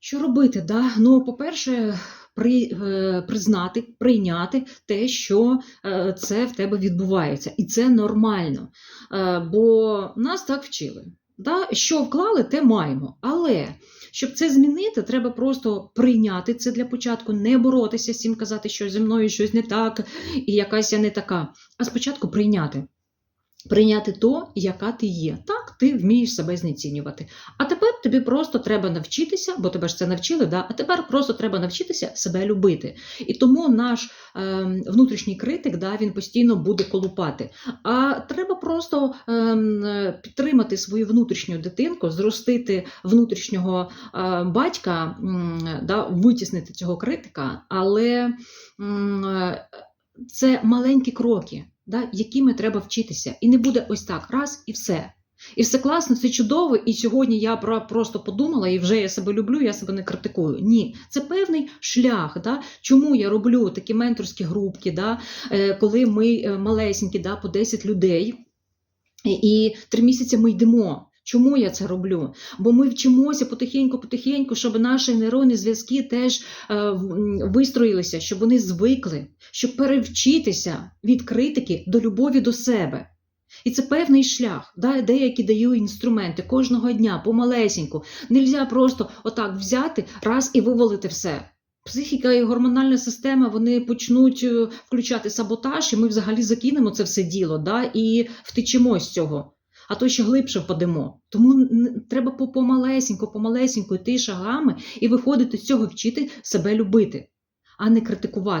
Що робити? Да? Ну, по-перше, при, е, признати, прийняти те, що е, це в тебе відбувається, і це нормально. Е, бо нас так вчили. Да? Що вклали, те маємо. Але щоб це змінити, треба просто прийняти це для початку, не боротися з цим, казати, що зі мною щось не так, і якась я не така. А спочатку прийняти. Прийняти то, яка ти є. Так, ти вмієш себе знецінювати. А тепер тобі просто треба навчитися, бо тебе ж це навчили, да? а тепер просто треба навчитися себе любити. І тому наш е, внутрішній критик да, він постійно буде колупати. А треба просто е, е, підтримати свою внутрішню дитинку, зростити внутрішнього е, батька, м, да, витіснити цього критика, але е, це маленькі кроки, да, якими треба вчитися. І не буде ось так, раз і все. І все класно, все чудово. І сьогодні я про просто подумала, і вже я себе люблю, я себе не критикую. Ні, це певний шлях. Да? Чому я роблю такі менторські групки, да? е, коли ми е, малесенькі, да, по 10 людей, і три місяці ми йдемо. Чому я це роблю? Бо ми вчимося потихеньку-потихеньку, щоб наші нейронні зв'язки теж е, вистроїлися, щоб вони звикли, щоб перевчитися від критики до любові до себе. І це певний шлях. Да? Деякі даю інструменти кожного дня, помалесеньку. Нельзя просто отак взяти раз і вивалити все. Психіка і гормональна система вони почнуть е, включати саботаж, і ми взагалі закинемо це все діло да? і втечемо з цього. А то ще глибше впадемо. Тому треба по- помалесеньку, помалесеньку йти шагами і виходити з цього, вчити себе любити, а не критикувати.